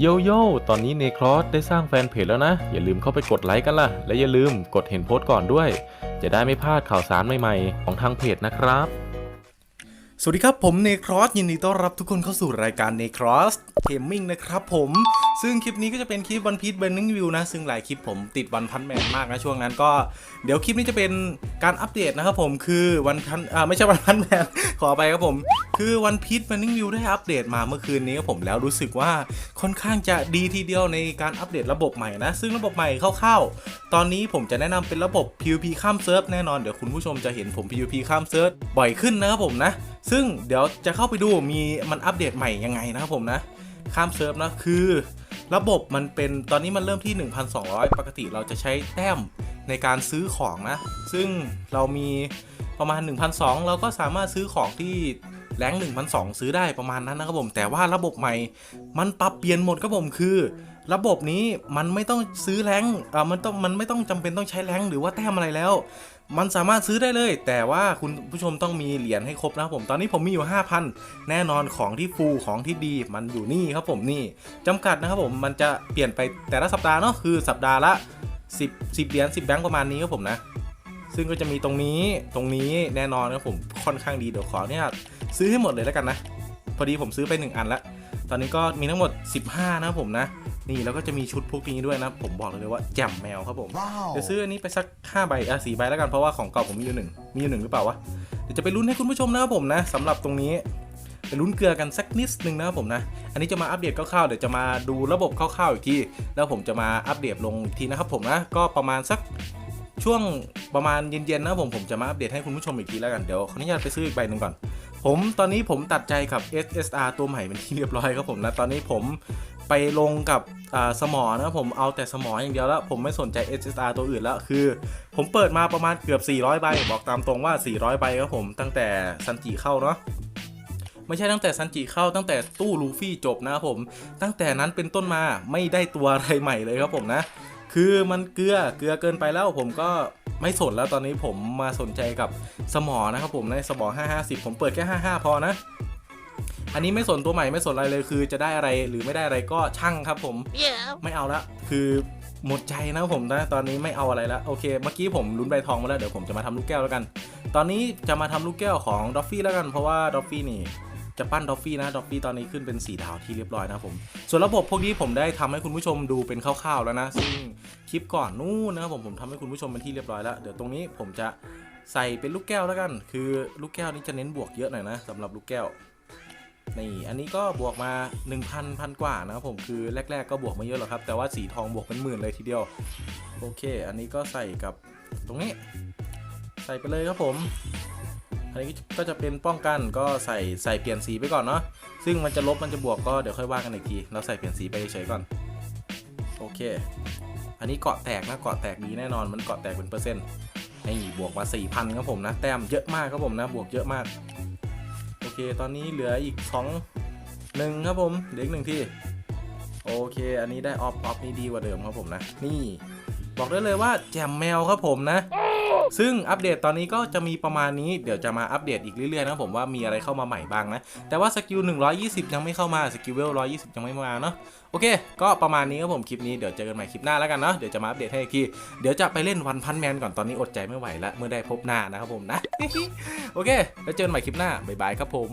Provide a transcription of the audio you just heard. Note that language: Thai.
โยโย่ตอนนี้เนครอสได้สร้างแฟนเพจแล้วนะ อย่าลืมเข้าไปกดไลค์กันล่ะ และอย่าลืมกดเห็นโพสต์ก่อนด้วย จะได้ไม่พลาดข่าวสารใหม่ๆ ของทางเพจนะครับ สวัสดีครับผมเนครอสยินดีต้อนรับทุกคนเข้าสู่รายการเนครอส เกมมิ่งนะครับผมซึ่งคลิปนี้ก็จะเป็นคลิปวันพี e เบนนิ่งวิวนะ ซึ่งหลายคลิปผมติดวันพันแมนมากนะช่วงนั้นก็เดี๋ยวคลิปนี้จะเป็นการอัปเดตนะครับผมคือวันพันอ่าไม่ใช่วันพันแมนขอไปครับผม คือวันพี e เบนนิ่งวิวได้อัปเดตมาเมื่อคืนนี้ครับผมแล้วรู้สึกว่าค่อนข้างจะดีทีเดียวในการอัปเดตระบบใหม่นะ ซึ่งระบบใหม่คร่าวๆตอนนี้ผมจะแนะนำเป็นระบบ PVP ข้ามเซิร์ฟแน่นอนเดี๋ยวคุณผู้ชมจะเห็นผม PVP ข้ามเซิร์ฟบ่อยขึ้นนะครับผมนะ ซึ่งเดี๋ยวจะเข้าไปดูมีมันอัปเดตใหม่ยังไงนะครับผมนะ ข้ามเซิร์ฟนะคือ ระบบมันเป็นตอนนี้มันเริ่มที่ 1,200 ปกติเราจะใช้แต้มในการซื้อของนะ ซึ่งเรามีประมาณ 1,200 เราก็สามารถซื้อของที่แรง1,200 ซื้อได้ประมาณนั้นนะครับผม แต่ว่าระบบใหม่มันปรับเปลี่ยนหมดครับผมคือ ระบบนี้มันไม่ต้องซื้อแรงอ่ามันต้องมันไม่ต้องจำเป็นต้องใช้แรงหรือว่าแต้มอะไรแล้ว มันสามารถซื้อได้เลย แต่ว่าคุณผู้ชมต้องมีเหรียญให้ครบนะครับผม ตอนนี้ผมมีอยู่ 5,000 แน่นอนของที่ฟูของที่ดีมันอยู่นี่ครับผมนี่จำกัดนะครับผมมันจะเปลี่ยนไปแต่ละสัปดาห์เนาะคือสัปดาห์ละ 10 10เหรียญ10 แบงค์ประมาณนี้ครับผมนะ ซึ่งก็จะมีตรงนี้ตรงนี้แน่นอนครับผมค่อนข้างดีเดี๋ยวขอเนี่ยซื้อให้หมดเลยแล้วกันนะ พอดีผมซื้อไป 1 อันละ ตอนนี้ก็มีทั้งหมด 15 นะครับผมนะ นี่แล้วก็จะมีชุดพวกนี้ด้วยนะ ผมบอกเลยว่าแจ่มแมวครับผม Wow. เดี๋ยวซื้ออันนี้ไปสัก5ใบอะสี่ใบแล้วกันเพราะว่าของเก่าผมมีอยู่หนึ่งมีอยู่หนึ่งหรือเปล่าวะเดี๋ยวจะไปลุ้นให้คุณผู้ชมนะครับผมนะสำหรับตรงนี้ไปลุ้นเกลือกันสักนิดนึงนะครับผมนะ อันนี้จะมาอัปเดตคร่าวๆ เดี๋ยวจะมาดูระบบคร่าวๆอีกที แล้วผมจะมาอัปเดตลงอีกทีนะครับผมนะ ก็ประมาณสักช่วงประมาณเย็นๆนะครับผมผมจะมาอัปเดตให้คุณผู้ชมอีกทีแล้วกัน เดี๋ยวขออนุญาตไปซื้ออีกใบหนึ่งก่อน ผมตอนนี้ผมตัดใจกับ SSR ตัวใหม่เป็นที่เรียบร้อยครับผมนะตอนนี้ผมไปลงกับสมอนะผมเอาแต่สมออย่างเดียวแล้ว ผมไม่สนใจ SSR ตัวอื่นแล้วคือ ผมเปิดมาประมาณเกือบ 400 ใบ บอกตามตรงว่า 400 ใบครับผมตั้งแต่ซันจิเข้าเนาะไม่ใช่ตั้งแต่ซันจิเข้าตั้งแต่ตู้ลูฟี่จบนะครับผม ตั้งแต่นั้นเป็นต้นมาไม่ได้ตัวอะไรใหม่เลยครับผมนะ คือมันเกลือเกลือเกินไปแล้วผมก็ไม่สนแล้วตอนนี้ผมมาสนใจกับสมอนะครับผมในสมอ550 ผมเปิดแค่ 55 พอนะ อันนี้ไม่สนตัวใหม่ไม่สนอะไรเลยคือจะได้อะไรหรือไม่ได้อะไรก็ช่างครับผม Yeah. ไม่เอาละคือหมดใจนะครับผมนะตอนนี้ไม่เอาอะไรละโอเคเมื่อกี้ผมลุ้นใบทองมาแล้วเดี๋ยวผมจะมาทำลูกแก้วแล้วกัน ตอนนี้จะมาทำลูกแก้วของดอฟฟี่แล้วกันเพราะว่าดอฟฟี่นี่ จะปั้นดอฟฟี่นะดอฟฟี่ตอนนี้ขึ้นเป็นสีดาวที่เรียบร้อยนะผม ส่วนระบบพวกนี้ผมได้ทำให้คุณผู้ชมดูเป็นคร่าวๆแล้วนะ ซึ่งคลิปก่อนนู้นนะครับผมผมทำให้คุณผู้ชมเป็นที่เรียบร้อยแล้ว เดี๋ยวตรงนี้ผมจะใส่เป็นลูกแก้วแล้วกัน คือลูกแก้วนี้จะเน้นบวกเยอะหน่อยนะสำหรับลูกแก้วนี่อันนี้ก็บวกมา 1,000พันกว่านะครับผมคือแรก ๆ ก็บวกมาเยอะหรอกครับ แต่ว่าสีทองบวกเป็นหมื่นเลยทีเดียว โอเค อันนี้ก็ใส่กับตรงนี้ ใส่ไปเลยครับผม อันนี้ก็จะเป็นป้องกันก็ใส่ใส่เปลี่ยนสีไปก่อนเนาะซึ่งมันจะลบมันจะบวกก็เดี๋ยวค่อยว่ากันอีกทีเราใส่เปลี่ยนสีไปเฉยก่อนโอเค อันนี้เกาะแตกนะเกาะแตกดีแน่นอนมันเกาะแตกเป็นเปอร์เซ็นต์นี่บวกมา4,000ครับผมนะ แต้มเยอะมากครับผมนะบวกเยอะมาก โอเค ตอนนี้เหลืออีก2หนึ่งครับผมเหลืออีกหนึ่งที่โอเค อันนี้ได้ออฟออฟนี่ดีกว่าเดิมครับผมนะ นี่ บอกได้เลยว่าแจมแมวครับผมนะ ซึ่งอัปเดตตอนนี้ก็จะมีประมาณนี้เดี๋ยวจะมาอัปเดตอีกเรื่อยๆนะผมว่ามีอะไรเข้ามาใหม่บ้างนะ แต่ว่าสกิล 120 ยังไม่เข้ามาสกิลเวล 120 ยังไม่มาเนาะโอเค ก็ประมาณนี้ครับผมคลิปนี้เดี๋ยวเจอกันใหม่คลิปหน้าแล้วกันเนาะเดี๋ยวจะมาอัปเดตให้อีกทีเดี๋ยวจะไปเล่นวันพันแมนก่อนตอนนี้อดใจไม่ไหวล้วเมื่อได้พบหน้านะครับผมนะโอเค แล้วเจอกันใหม่คลิปหน้าบ๊ายบายครับผม